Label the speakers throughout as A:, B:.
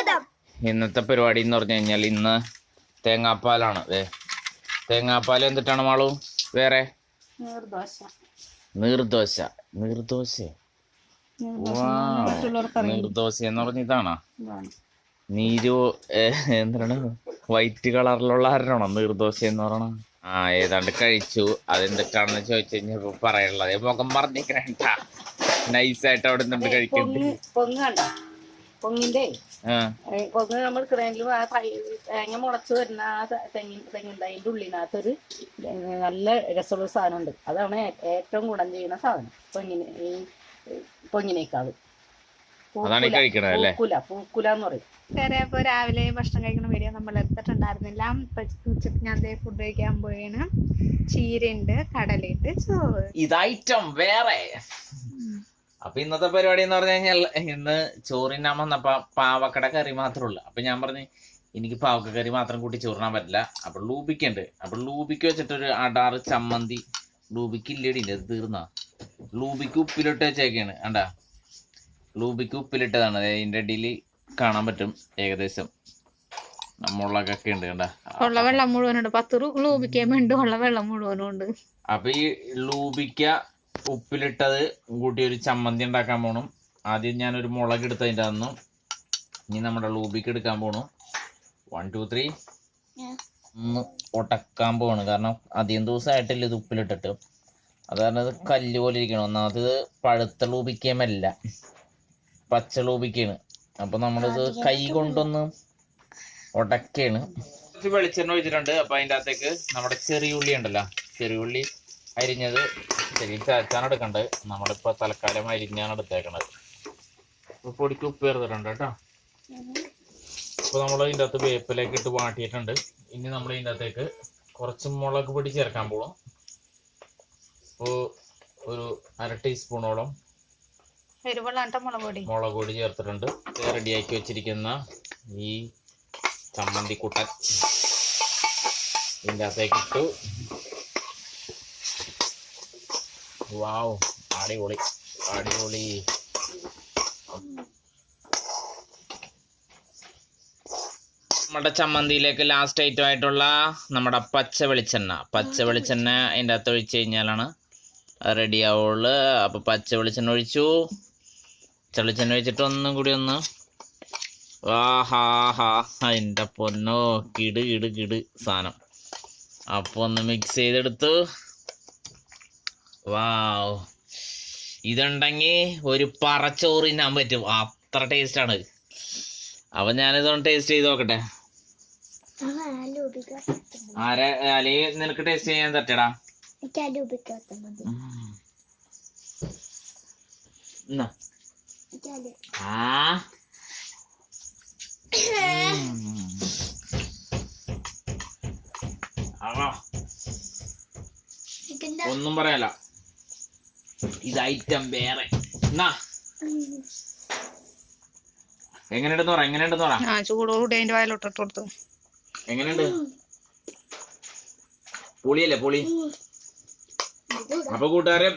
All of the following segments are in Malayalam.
A: സ്വാഗതം.
B: ഇന്നത്തെ പരിപാടി എന്ന് പറഞ്ഞു കഴിഞ്ഞാൽ ഇന്ന് തേങ്ങാപ്പാലാണ്. ഏ തേങ്ങാപ്പാൽ എന്തിട്ടാണ് മാളു? വേറെ?
C: നീർദോശ.
B: നീർദോശ. നീർദോശ? എന്ന് പറഞ്ഞ ഇതാണോ?
C: ഇതാണ്.
B: നീരു എന്താണ്? വൈറ്റ് കളറിലുള്ള ആരണോ നീർദോശ എന്ന് പറയണ? ആ ഏതാണ്ട് കഴിച്ചു. അതെന്തൊക്കെയാണെന്ന് ചോദിച്ചു കഴിഞ്ഞപ്പോ പറയാനുള്ളത്. മുഖം പറഞ്ഞിരിക്കണേട്ടാ നൈസായിട്ട് അവിടെ നിന്നിട്ട് കഴിക്കുന്നുണ്ട്
C: പൊങ്ങ് പൊങ്ങ് കണ്ട പൊങ്ങിന്റെ പൊങ്ങ് നമ്മൾ കിടങ്കിലും ആ തേങ്ങ മുളച്ച് വരുന്ന ആ തെങ്ങി തെങ്ങിൻ തെങ്ങിൻ അതിന്റെ ഉള്ളിനകത്തൊരു നല്ല രസമുള്ള സാധനമുണ്ട്. അതാണ് ഏറ്റവും ഗുണം ചെയ്യുന്ന സാധനം. പൊങ്ങിന് ഈ പൊങ്ങിനേക്കാൾ പൊങ്ങിനേക്കാളും? പൂക്കുല പൂക്കുല എന്ന് പറയും.
A: വേറെ ഇപ്പൊ രാവിലെ ഭക്ഷണം കഴിക്കുന്ന വീഡിയോ നമ്മൾ എടുത്തിട്ടുണ്ടായിരുന്നില്ല. ഉച്ചയ്ക്ക് ഞാൻ ദേ ഫുഡ് കഴിക്കാൻ പോയാണ് ചീരയുണ്ട് കടലയുണ്ട് ചോറ്.
B: ഇത് ഐറ്റം വേറെ. അപ്പൊ ഇന്നത്തെ പരിപാടി എന്ന് പറഞ്ഞു കഴിഞ്ഞാൽ ഇന്ന് ചോറിനാൻ വന്നപ്പോ പാവക്കട കറി മാത്രമേ ഉള്ളൂ. അപ്പൊ ഞാൻ പറഞ്ഞു എനിക്ക് പാവക്ക കറി മാത്രം കൂട്ടി ചോറിനാൻ പറ്റില്ല. അപ്പൊ ലൂബിക്കുണ്ട് അപ്പൊ ലൂബിക്ക് വെച്ചിട്ടൊരു അടാറ് ചമ്മന്തി ലൂബിക്ക് ഇല്ലടി അത് തീർന്ന ലൂബിക്ക് ഉപ്പിലിട്ട് വെച്ചേക്കാണ്. കണ്ടാ? ലൂബിക്ക് ഉപ്പിലിട്ടതാണ്. അതിന്റെ ഇതിന്റെ അടിയിൽ കാണാൻ പറ്റും ഏകദേശം. മുളകൊക്കെ ഉണ്ട്. കണ്ടാ?
A: ഉള്ള വെള്ളം മുഴുവനുണ്ട്. പത്ത് രൂപയ്ക്കാൻ വേണ്ടി ഉള്ള വെള്ളം മുഴുവനും ഉണ്ട്
B: അപ്പൊ ഈ ലൂബിക്ക ഉപ്പിലിട്ടത് കൂട്ടി ഒരു ചമ്മന്തി ഉണ്ടാക്കാൻ പോകണം ആദ്യം ഞാനൊരു മുളക് എടുത്തതിന്റെ അന്നു ഇനി നമ്മുടെ ലൂബിക്ക് എടുക്കാൻ പോകണം വൺ ടു ത്രീ ഒന്ന് ഉടക്കാൻ പോവാണ്. കാരണം അധികം ദിവസമായിട്ടില്ല ഇത് ഉപ്പിലിട്ടിട്ട്. അത് കാരണം ഇത് കല്ല് പോലെ ഇരിക്കണം. ഒന്നാമത് പഴുത്ത ലൂബിക്കമല്ല പച്ച ലൂബിക്കയാണ് അപ്പൊ നമ്മളിത് കൈ കൊണ്ടൊന്ന് ഉടക്കാണ് കുറച്ച് വെളിച്ചെണ്ണ ഒഴിച്ചിട്ടുണ്ട്. അപ്പൊ അതിന്റെ അകത്തേക്ക് നമ്മുടെ ചെറിയുള്ളി ഉണ്ടല്ലോ. ചെറിയുള്ളി അരിഞ്ഞത് ശരി ചാച്ചാണ് എടുക്കണ്ടത് നമ്മളിപ്പോ തൽക്കാലം അരിഞ്ഞാണ് എടുത്തേക്കണത്. പൊടിക്ക് ഉപ്പ് ചേർത്തിട്ടുണ്ട് കേട്ടോ. ഇപ്പൊ നമ്മൾ ഇതിന്റെ അകത്ത് വേപ്പിലേക്ക് ഇട്ട് വാട്ടിയിട്ടുണ്ട്. ഇനി നമ്മൾ ഇതിന്റെ അകത്തേക്ക് കുറച്ച് മുളക് പൊടി ചേർക്കാൻ പോകും ഇപ്പോൾ ഒരു അര ടീസ്പൂണോളം
A: മുളക് പൊടി.
B: മുളക് പൊടി ചേർത്തിട്ടുണ്ട്. റെഡിയാക്കി വെച്ചിരിക്കുന്ന ഈ ചമ്മന്തി കുട്ടൻ ഇതിന്റെ അകത്തേക്ക് ഇട്ടു. വാവ് അടിപൊളി അടിപൊളി. നമ്മുടെ ചമ്മന്തിയിലേക്ക് ലാസ്റ്റ് ഐറ്റം ആയിട്ടുള്ള നമ്മുടെ പച്ച വെളിച്ചെണ്ണ. പച്ച വെളിച്ചെണ്ണ അതിന്റെ അകത്ത് ഒഴിച്ച് കഴിഞ്ഞാലാണ് റെഡി ആവുള്ളൂ. അപ്പോൾ പച്ച വെളിച്ചെണ്ണ ഒഴിച്ചു. ചെളിച്ചെണ്ണ ഒഴിച്ചിട്ട് ഒന്നും കൂടി ഒന്ന് ആഹാ ഹാ അതിന്റെ പൊന്നോ കിട് കിട് കിട് സാധനം. അപ്പോൾ ഒന്ന് മിക്സ് ചെയ്തെടുത്തു. വാവ് ഇതുണ്ടെങ്കിൽ ഒരു പറച്ചോറ് തിന്നാൻ പറ്റും. അത്ര ടേസ്റ്റാണ്. അപ്പം ഞാനിതൊന്ന് ടേസ്റ്റ് ചെയ്ത് നോക്കട്ടെ. ആരെ അല്ലെങ്കിൽ നിനക്ക് ടേസ്റ്റ് ചെയ്യാൻ തട്ടടാ ആ. ഒന്നും പറയാല ഇത് ഐറ്റം വേറെ. എന്നാ എങ്ങനെയുണ്ടെന്ന് പറ എങ്ങനെയുണ്ടെന്ന് പറ.
A: ആ ചൂടോടുകൂടി അതിന്റെ വയലോട്ടിട്ട് കൊടുത്തു.
B: എങ്ങനെയുണ്ട്? പുളിയല്ലേ പുളി? അപ്പൊ കൂട്ടുകാരെ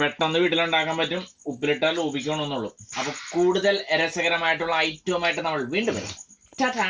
B: പെട്ടെന്ന് വീട്ടിലുണ്ടാക്കാൻ പറ്റും. ഉപ്പിലിട്ടാൽ ഉപയോഗിക്കണമെന്നുള്ളൂ അപ്പൊ കൂടുതൽ രസകരമായിട്ടുള്ള ഐറ്റവുമായിട്ട് നമ്മൾ വീണ്ടും വരും. ടാറ്റാ